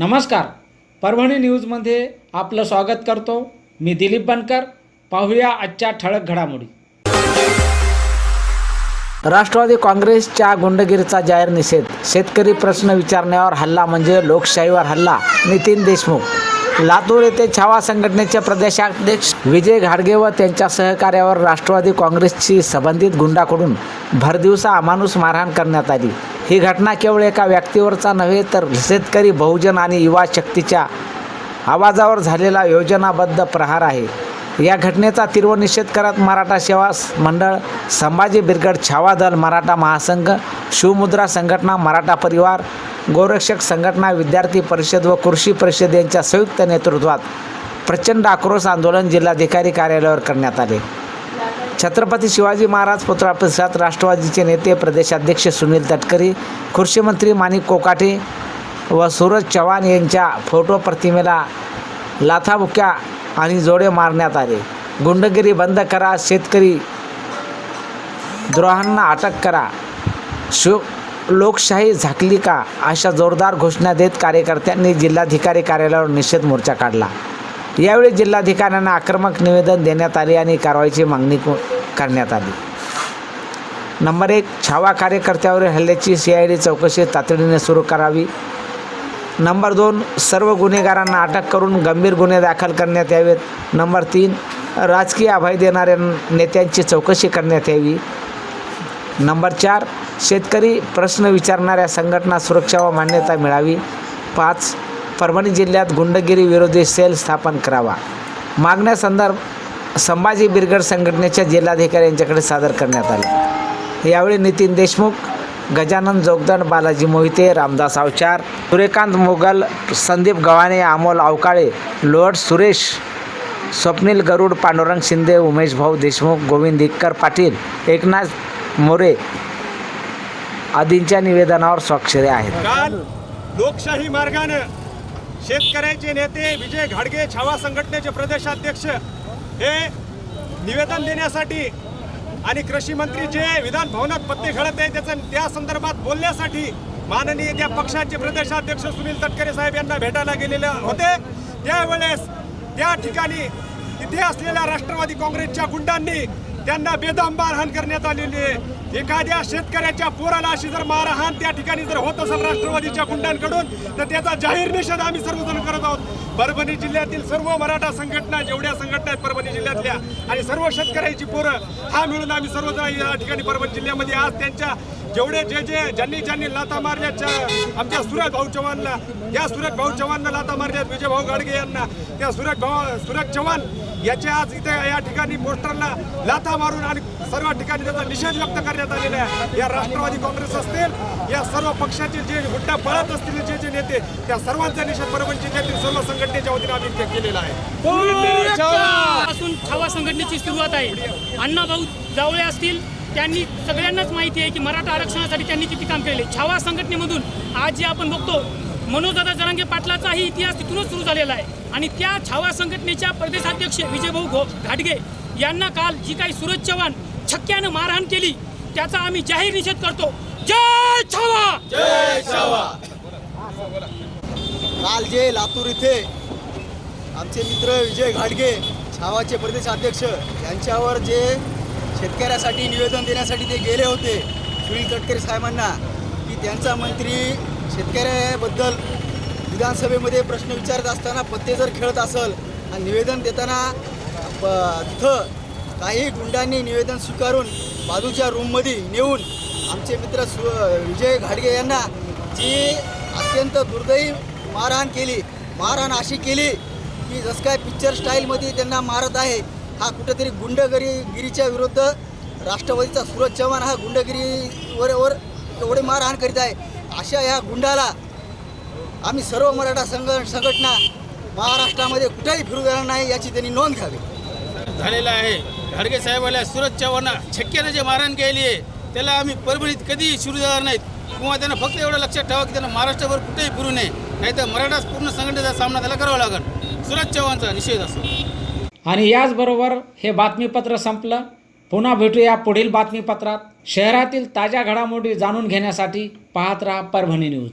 नमस्कार. परभणी न्यूजमध्ये आपलं स्वागत करतो. मी दिलीप बनकर. पाहूया आजच्या ठळक घडामोडी. राष्ट्रवादी काँग्रेसच्या गुंडगिरीचा जाहीर निषेध. शेतकरी प्रश्न विचारण्यावर हल्ला म्हणजे लोकशाहीवर हल्ला. नितीन देशमुख. लातूर येथे छावा संघटनेचे प्रदेशाध्यक्ष विजय घाडगे व त्यांच्या सहकार्यावर राष्ट्रवादी काँग्रेसची संबंधित गुंडाकडून भरदिवसा अमानुष मारहाण करण्यात आली. ही घटना केवळ एका व्यक्तीवरचा नव्हे तर शेतकरी बहुजन आणि युवा शक्तीच्या आवाजावर झालेला योजनाबद्ध प्रहार आहे. या घटनेचा तीव्र निषेध करत मराठा सेवा मंडळ संभाजी बिरगड छावा दल मराठा महासंघ शिवमुद्रा संघटना मराठा परिवार गोरक्षक संघटना विद्यार्थी परिषद व कृषी परिषद यांच्या संयुक्त नेतृत्वात प्रचंड आक्रोश आंदोलन जिल्हाधिकारी कार्यालयावर करण्यात आले. छत्रपती शिवाजी महाराज पुतळा परिसरात राष्ट्रवादीचे नेते प्रदेशाध्यक्ष सुनील तटकरी कृषी मंत्री माणिक कोकाटे व सूरज चव्हाण यांच्या फोटो प्रतिमेला लाथाबुक्या आणि जोडे मारण्यात आले. गुंडगिरी बंद करा शेतकरी द्रोहांना अटक करा. शिव लोकशाही झाकली का? अशा जोरदार घोषणा देत कार्यकर्त्यांनी जिल्हाधिकारी कार्यालयावर निषेध मोर्चा काढला. यावेळी जिल्हाधिकाऱ्यांना आक्रमक निवेदन देण्यात आले आणि कारवाईची मागणी करण्यात आली. नंबर एक छावा कार्यकर्त्यावरील हल्ल्याची सी आय डी चौकशी तातडीने सुरू करावी. नंबर दोन सर्व गुन्हेगारांना अटक करून गंभीर गुन्हे दाखल करण्यात यावेत. नंबर तीन राजकीय अभय देणाऱ्या नेत्यांची चौकशी करण्यात यावी. नंबर चार शेतकरी प्रश्न विचारणाऱ्या संघटना सुरक्षा व मान्यता मिळावी. पाच परभणी जिल्ह्यात गुंडगिरी विरोधी सेल स्थापन करावा. मागण्यासंदर्भ संभाजी बिरगड संघटनेच्या जिल्हाधिकारी यांच्याकडे सादर करण्यात आले. यावेळी नितीन देशमुख गजानन जोगदंड बालाजी मोहिते रामदास अवचार सूर्यकांत मोगल संदीप गव्हाणे अमोल अवकाळे लोअर सुरेश स्वप्नील गरुड पांडुरंग शिंदे उमेश भाऊ देशमुख गोविंद इक्कर पाटील एकनाथ मोरे आदींच्या निवेदनावर स्वाक्षरी आहेत. काल लोकशाही मार्गाने शेतकऱ्याचे नेते विजय घाडगे छावा संघटनेचे प्रदेशाध्यक्ष हे निवेदन देण्यासाठी आणि कृषी मंत्री जे विधान भवनात पत्ते घडत आहे त्याचं त्या संदर्भात बोलण्यासाठी माननीय त्या पक्षाचे प्रदेशाध्यक्ष सुनील तटकरे साहेब यांना भेटायला गेलेले होते. त्यावेळेस त्या ठिकाणी तिथे असलेल्या राष्ट्रवादी काँग्रेसच्या गुंडांनी त्यांना बेदम मारहाण करण्यात आलेली आहे. एखाद्या शेतकऱ्याच्या पोराला अशी जर मारहाण त्या ठिकाणी जर होत असेल राष्ट्रवादीच्या गुंडांकडून तर त्याचा जाहीर निषेध आम्ही सर्वजण करत आहोत. परभणी जिल्ह्यातील सर्व मराठा संघटना जेवढ्या संघटना आहेत परभणी जिल्ह्यातल्या आणि सर्व शेतकऱ्याची पोरं हा मिळून आम्ही सर्वजण या ठिकाणी परभणी जिल्ह्यामध्ये आज त्यांच्या जेवढे जे जे ज्यांनी ज्यांनी लाता मारल्याच्या आमच्या सुरज भाऊ चव्हाणला या सुरज भाऊ चव्हाणला लाता मारल्यात विजय भाऊ गाडगे यांना त्या सुरज भाऊ सुरज चव्हाण याच्या आज इथे या ठिकाणी पोस्टरला लाथा मारून आणि सर्व ठिकाणी त्याचा निषेध व्यक्त करण्यात आलेला आहे. या राष्ट्रवादी काँग्रेस असतील या सर्व पक्षाचे जे हुड्डा पळत असतील जे जे नेते त्या सर्वांचा निषेध परभणी जिल्ह्यातील सर्व संघटनेच्या वतीने आम्ही केलेला आहे. पासून छावा संघटनेची सुरुवात आहे. अण्णा भाऊ जावळे असतील त्यांनी सगळ्यांनाच माहिती आहे की मराठा आरक्षणासाठी त्यांनी किती काम केले. छावा संघटनेमधून आज जे आपण बघतो मनोजदादा जरांगे पाटलाचाही इतिहास तिथूनच सुरू झालेला आहे. आणि त्या छावा संघटनेच्या प्रदेशाध्यक्ष विजयभाऊ घो घाटगे यांना काल जी काही सूरज चव्हाण छक्क्यानं मारहाण केली. त्याचा आम्ही जाहीर निषेध करतो. जय छावा! काल जे लातूर इथे आमचे मित्र विजय घाडगे छावाचे प्रदेशाध्यक्ष यांच्यावर जे शेतकऱ्यासाठी निवेदन देण्यासाठी ते गेले होते सुनील तटकरे साहेबांना की त्यांचा मंत्री शेतकऱ्याबद्दल विधानसभेमध्ये प्रश्न विचारत असताना पत्ते जर खेळत असेल आणि निवेदन देताना तिथं काही गुंडांनी निवेदन स्वीकारून बाजूच्या रूममध्ये नेऊन आमचे मित्र सु विजय घाडगे यांना जी अत्यंत दुर्दैवी मारहाण केली मारहाण अशी केली की जसं काय पिक्चर स्टाईलमध्ये त्यांना मारत आहे हा कुठेतरी गुंडगिरी गिरीच्या विरुद्ध राष्ट्रवादीचा सुरज चव्हाण हा गुंडगिरीवर वर एवढे मारहाण करीत आहे. अशा ह्या गुंडाला आम्ही सर्व मराठा संघ संघटना महाराष्ट्रामध्ये कुठेही फिरू देणार नाही याची त्यांनी नोंद घ्यावी. झालेला आहे. घाडगे साहेबाला सुरज चव्हाणा छक्क्यानं जे मारहाण केली आहे त्याला आम्ही परभणीत कधीही शिरू जाणार नाहीत. किंवा त्यांना फक्त एवढं लक्षात ठेवा की त्यांना महाराष्ट्रभर कुठेही फिरू नये. नाहीतर मराठा पूर्ण संघटनेचा सामना त्याला करावा लागेल. सुरज चव्हाणचा निषेध असतो आणि याचबरोबर हे बातमीपत्र संपलं. पुन्हा भेटूया पुढील बातमीपत्रात. शहरातील ताज्या घडामोडी जाणून घेण्यासाठी पाहत राहा परभणी न्यूज.